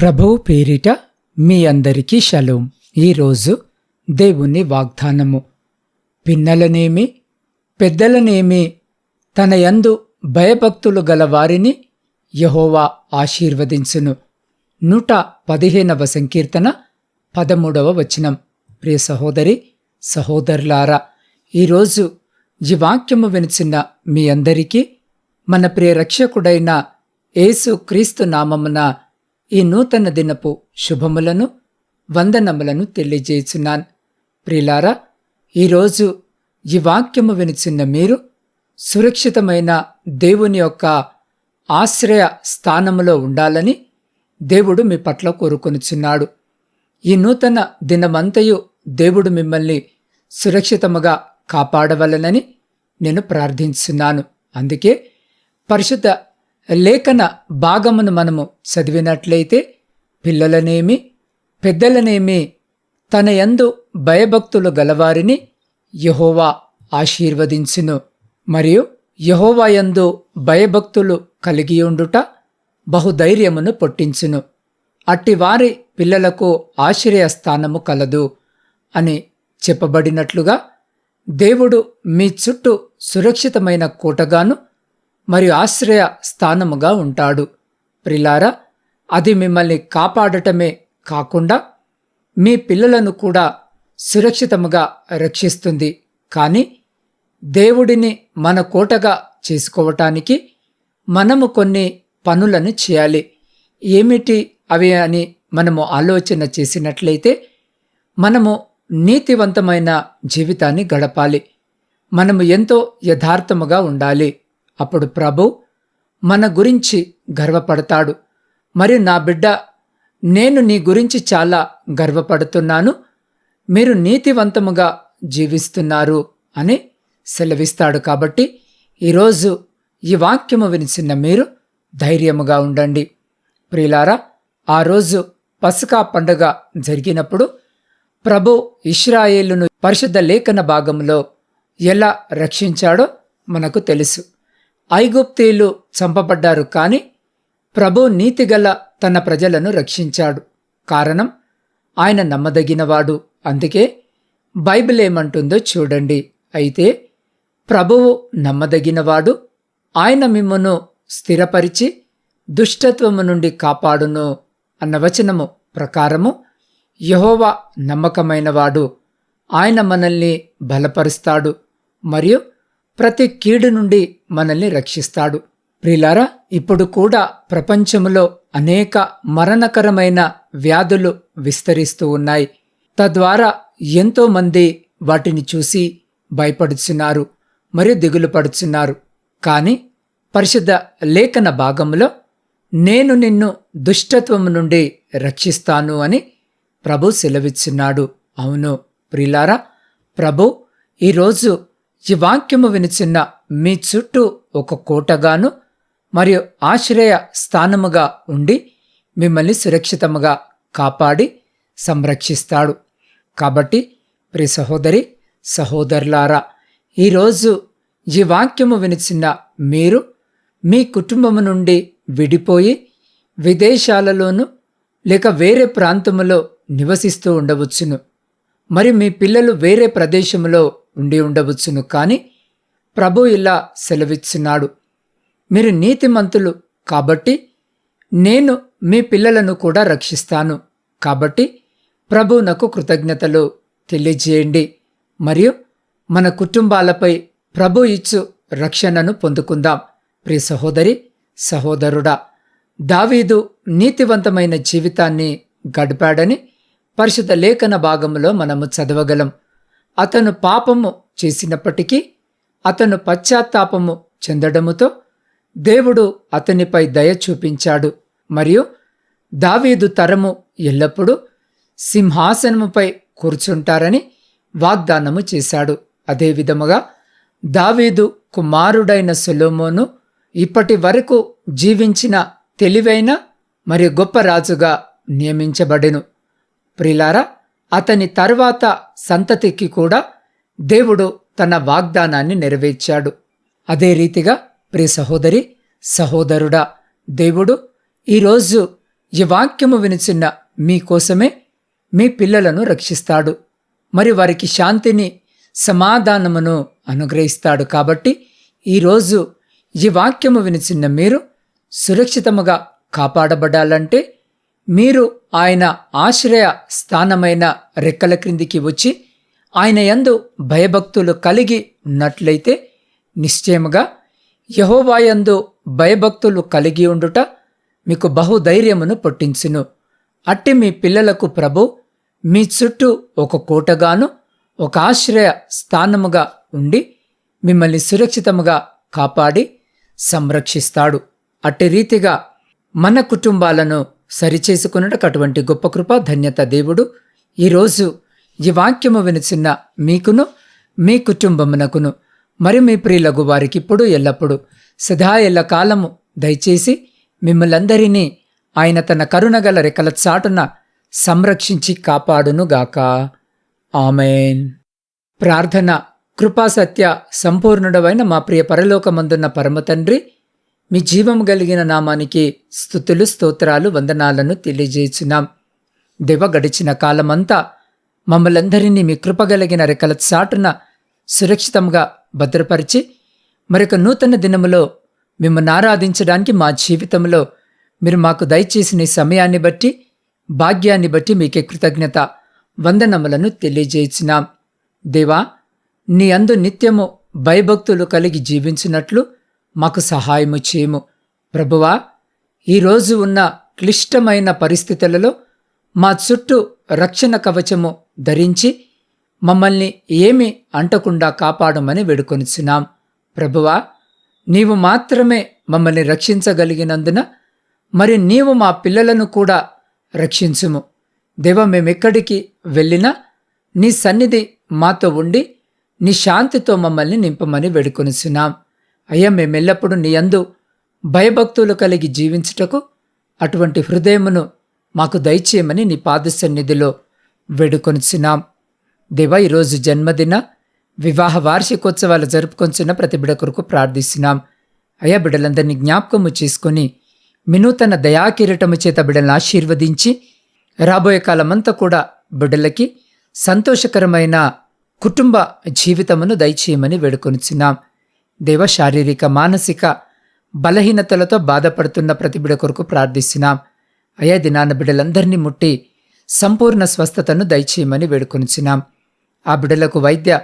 ప్రభువు పేరిట మీ అందరికీ షలోం. ఈరోజు దేవుని వాగ్దానము. పిన్నలనేమి పెద్దలనేమి తన యందు భయభక్తులు గల వారిని యహోవా ఆశీర్వదించును. నూట పదిహేనవ సంకీర్తన పదమూడవ వచనం. ప్రియ సహోదరి సహోదరులారా ఈరోజు ఈ వాక్యము వినిచిన మీ అందరికీ మన ప్రియ రక్షకుడైన యేసు క్రీస్తు నామమున ఈ నూతన దినపు శుభములను వందనములను తెలియజేస్తున్నాను ప్రిలారా ఈరోజు ఈ వాక్యము వినిచిన్న మీరు సురక్షితమైన దేవుని యొక్క ఆశ్రయ స్థానములో ఉండాలని దేవుడు మీ పట్ల కోరుకొనుచున్నాడు. ఈ నూతన దినమంతయు దేవుడు మిమ్మల్ని సురక్షితముగా కాపాడవలనని నేను ప్రార్థించున్నాను. అందుకే పరిశుద్ధ లేఖన భాగమును మనము చదివినట్లయితే పిల్లలనేమి పెద్దలనేమి తన యందు భయభక్తులు గలవారిని యహోవా ఆశీర్వదించును. మరియు యహోవా యందు భయభక్తులు కలిగియుండుట బహుధైర్యమును పొట్టించును. అట్టివారి పిల్లలకు ఆశ్రయస్థానము కలదు అని చెప్పబడినట్లుగా దేవుడు మీ చుట్టూ సురక్షితమైన కోటగాను మరియు ఆశ్రయ స్థానముగా ఉంటాడు. ప్రిలారా అది మిమ్మల్ని కాపాడటమే కాకుండా మీ పిల్లలను కూడా సురక్షితముగా రక్షిస్తుంది. కానీ దేవుడిని మన కోటగా చేసుకోవటానికి మనము కొన్ని పనులను చేయాలి. ఏమిటి అవి అని మనము ఆలోచన చేసినట్లయితే మనము నీతివంతమైన జీవితాన్ని గడపాలి. మనము ఎంతో యథార్థముగా ఉండాలి. అప్పుడు ప్రభు మన గురించి గర్వపడతాడు. మరి నా బిడ్డ నేను నీ గురించి చాలా గర్వపడుతున్నాను. మీరు నీతివంతముగా జీవిస్తున్నారు అని సెలవిస్తాడు కాబట్టి ఈరోజు ఈ వాక్యము వినిచిన మీరు ధైర్యముగా ఉండండి. ప్రియులారా ఆ రోజు పసుకా పండుగ జరిగినప్పుడు ప్రభు ఇష్రాయేలును పరిశుద్ధ లేఖన భాగంలో ఎలా రక్షించాడో మనకు తెలుసు. ఐగుప్తీయులు చంపబడ్డారు కాని ప్రభు నీతిగల తన ప్రజలను రక్షించాడు. కారణం ఆయన నమ్మదగినవాడు. అందుకే బైబిల్ ఏమంటుందో చూడండి. అయితే ప్రభువు నమ్మదగినవాడు ఆయన మిమ్మను స్థిరపరిచి దుష్టత్వము నుండి కాపాడును అన్న వచనము ప్రకారము యహోవా నమ్మకమైనవాడు. ఆయన మనల్ని బలపరుస్తాడు. మరియు ప్రతి కీడు నుండి మనల్ని రక్షిస్తాడు. ప్రిలారా ఇప్పుడు కూడా ప్రపంచంలో అనేక మరణకరమైన వ్యాధులు విస్తరిస్తూ ఉన్నాయి. తద్వారా ఎంతోమంది వాటిని చూసి భయపడుచున్నారు మరియు దిగులు పడుచున్నారు. కానీ పరిశుద్ధ లేఖన భాగంలో నేను నిన్ను దుష్టత్వం నుండి రక్షిస్తాను అని ప్రభు సెలవిచ్చున్నాడు. అవును ప్రిలారా ప్రభు ఈరోజు ఈ వాక్యము వినిచిన్న మీ చుట్టూ ఒక కోటగాను మరియు ఆశ్రయ స్థానముగా ఉండి మిమ్మల్ని సురక్షితముగా కాపాడి సంరక్షిస్తాడు. కాబట్టి ప్రి సహోదరి సహోదరులారా ఈరోజు ఈ వాక్యము వినిచిన మీరు మీ కుటుంబము నుండి విడిపోయి విదేశాలలోనూ లేక వేరే ప్రాంతములో నివసిస్తూ ఉండవచ్చును. మరి మీ పిల్లలు వేరే ప్రదేశంలో ఉండి ఉండవచ్చును కానీ ప్రభు ఇలా సెలవిస్తున్నాడు మీరు నీతిమంతులు కాబట్టి నేను మీ పిల్లలను కూడా రక్షిస్తాను. కాబట్టి ప్రభువునకు కృతజ్ఞతలు తెలియజేయండి. మరియు మన కుటుంబాలపై ప్రభు ఇచ్చు రక్షణను పొందుకుందాం. ప్రియ సహోదరి సహోదరుడా దావీదు నీతివంతమైన జీవితాన్ని గడిపాడని పరిశుద్ధ లేఖన భాగంలో మనము చదవగలం. అతను పాపము చేసినప్పటికీ అతను పశ్చాత్తాపము చెందడముతో దేవుడు అతనిపై దయ చూపించాడు. మరియు దావీదు తరము ఎల్లప్పుడూ సింహాసనముపై కూర్చుంటారని వాగ్దానము చేశాడు. అదేవిధముగా దావీదు కుమారుడైన సొలోమోను ఇప్పటి వరకు జీవించిన తెలివైన మరియు గొప్ప రాజుగా నియమించబడెను. ప్రిలారా అతని తర్వాత సంతతికి కూడా దేవుడు తన వాగ్దానాన్ని నెరవేర్చాడు. అదే రీతిగా ప్రియ సహోదరి సహోదరుడా దేవుడు ఈరోజు ఈ వాక్యము వినిచిన్న మీకోసమే మీ పిల్లలను రక్షిస్తాడు. మరి వారికి శాంతిని సమాధానమును అనుగ్రహిస్తాడు. కాబట్టి ఈరోజు ఈ వాక్యము వినిచిన్న మీరు సురక్షితముగా కాపాడబడాలంటే మీరు ఆయన ఆశ్రయ స్థానమైన రెక్కల క్రిందికి వచ్చి ఆయన యందు భయభక్తులు కలిగి ఉన్నట్లయితే నిశ్చయముగా యహోవాయందు భయభక్తులు కలిగి ఉండుట మీకు బహుధైర్యమును పుట్టించును. అట్టి మీ పిల్లలకు ప్రభు మీ చుట్టూ ఒక కోటగాను ఒక ఆశ్రయ స్థానముగా ఉండి మిమ్మల్ని సురక్షితముగా కాపాడి సంరక్షిస్తాడు. అట్టి రీతిగా మన కుటుంబాలను సరిచేసుకున్నటకు అటువంటి గొప్ప కృప ధన్యత దేవుడు. ఈరోజు ఈ వాక్యము వినిచిన్న మీకును మీ కుటుంబమునకును మరి మీ ప్రియులగు వారికి ఇప్పుడు ఎల్లప్పుడు సదా ఎల్ల కాలము దయచేసి మిమ్మలందరినీ ఆయన తన కరుణగల రెక్కల చాటున సంరక్షించి కాపాడునుగాక. ఆమెన్. ప్రార్థన కృపాసత్య సంపూర్ణుడవైన మా ప్రియ పరలోకమందున్న పరమతండ్రి మీ జీవం కలిగిన నామానికి స్థుతులు స్తోత్రాలు వందనాలను తెలియజేస్తున్నాం దివ గడిచిన కాలమంతా మమ్మలందరినీ మీ కృపగలిగిన రెక్కల చాటున సురక్షితంగా భద్రపరిచి మరొక నూతన దినములో మిమ్మల్ని ఆరాధించడానికి మా జీవితంలో మీరు మాకు దయచేసిన సమయాన్ని బట్టి భాగ్యాన్ని బట్టి మీకే కృతజ్ఞత వందనములను తెలియజేసినాం దేవా నీ అందు నిత్యము భయభక్తులు కలిగి జీవించినట్లు మాకు సహాయము చేయము. ప్రభువా ఈరోజు ఉన్న క్లిష్టమైన పరిస్థితులలో మా చుట్టూ రక్షణ కవచము ధరించి మమ్మల్ని ఏమి అంటకుండా కాపాడమని వేడుకొనిచున్నాం. ప్రభువా నీవు మాత్రమే మమ్మల్ని రక్షించగలిగినందున మరి నీవు మా పిల్లలను కూడా రక్షించుము. దేవ మేమెక్కడికి వెళ్ళినా నీ సన్నిధి మాతో ఉండి నీ శాంతితో మమ్మల్ని నింపమని వేడుకొనిచున్నాం. అయ్యా మేమెల్లప్పుడూ నీ అందు భయభక్తులు కలిగి జీవించుటకు అటువంటి హృదయమును మాకు దయచేయమని నీ పాద సన్నిధిలో వేడుకొనిచున్నాం. దేవా ఈరోజు జన్మదిన వివాహ వార్షికోత్సవాలు జరుపుకొంచున్న ప్రతి బిడ కొరకు ప్రార్థిస్తున్నాం. అయ్యా బిడ్డలందరినీ జ్ఞాపకము చేసుకొని మినూతన దయాకిరీటము చేత బిడ్డలను ఆశీర్వదించి రాబోయే కాలమంతా కూడా బిడ్డలకి సంతోషకరమైన కుటుంబ జీవితమును దయచేయమని వేడుకొనిచున్నాం. దేవ శారీరక మానసిక బలహీనతలతో బాధపడుతున్న ప్రతి బిడ కొరకు ప్రార్థిస్తున్నాం. అయా దినాన బిడ్డలందరినీ ముట్టి సంపూర్ణ స్వస్థతను దయచేయమని వేడుకొనిచ్చినాం ఆ బిడ్డలకు వైద్య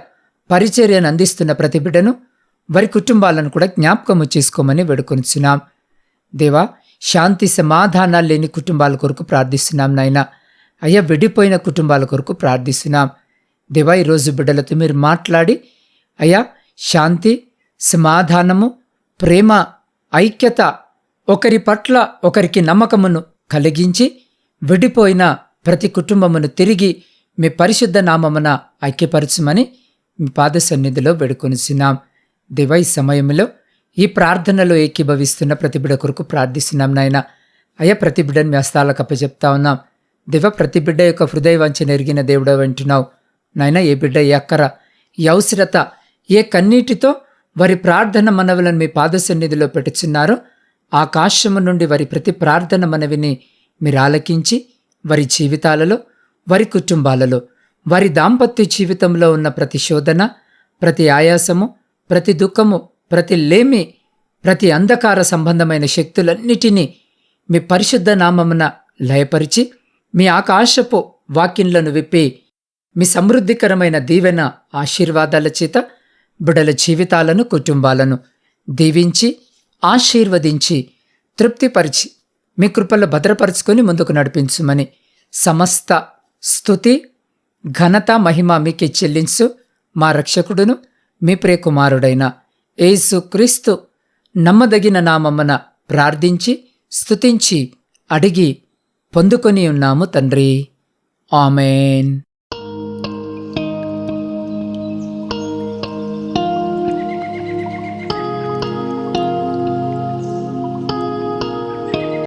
పరిచర్యను అందిస్తున్న ప్రతి బిడ్డను వారి కుటుంబాలను కూడా జ్ఞాపకము చేసుకోమని వేడుకొనిచున్నాం. దేవా శాంతి సమాధానాలు లేని కుటుంబాల కొరకు ప్రార్థిస్తున్నాం నాయన. అయ్యా విడిపోయిన కుటుంబాల కొరకు ప్రార్థిస్తున్నాం. దేవా ఈరోజు బిడ్డలతో మీరు మాట్లాడి అయ్యా శాంతి సమాధానము ప్రేమ ఐక్యత ఒకరి పట్ల ఒకరికి నమ్మకమును కలిగించి విడిపోయిన ప్రతి కుటుంబమును తిరిగి మీ పరిశుద్ధ నామమున ఐక్యపరచమని మీ పాద సన్నిధిలో వేడుకొనిసినాం దివై ఈ సమయంలో ఈ ప్రార్థనలో ఏకీభవిస్తున్న ప్రతి బిడ్డ కొరకు ప్రార్థిస్తున్నాం నాయన. అయ్యా ప్రతి బిడ్డను మీ హస్తాలకు అప్పచెప్తా ఉన్నాం. దివ ప్రతి బిడ్డ యొక్క హృదయ వంచన ఎరిగిన దేవుడు వింటున్నావు నాయన ఏ బిడ్డ ఏ అక్కర ఈ అవసరత ఏ కన్నీటితో వారి ప్రార్థన మనవులను మీ పాదసన్నిధిలో పెట్టుచున్నారు. పెట్టుచున్నారో ఆకాశము నుండి వారి ప్రతి ప్రార్థన మనవిని మీరు ఆలకించి వారి జీవితాలలో వారి కుటుంబాలలో వారి దాంపత్య జీవితంలో ఉన్న ప్రతి శోధన ప్రతి ఆయాసము ప్రతి దుఃఖము ప్రతి లేమి ప్రతి అంధకార సంబంధమైన శక్తులన్నిటినీ మీ పరిశుద్ధ నామమున లయపరిచి మీ ఆకాశపు వాక్యంలను విప్పి మీ సమృద్ధికరమైన దీవెన ఆశీర్వాదాల చేత బిడల జీవితాలను కుటుంబాలను దీవించి ఆశీర్వదించి తృప్తిపరిచి మీ కృపల్లో భద్రపరుచుకొని ముందుకు నడిపించుమని సమస్త స్థుతి ఘనత మహిమ మీకే చెల్లించు మా రక్షకుడును మీ ప్రియకుమారుడైన యేసు క్రీస్తు నమ్మదగిన నామమ్మన ప్రార్థించి స్తుతించి అడిగి పొందుకొని ఉన్నాము తండ్రి. ఆమెన్.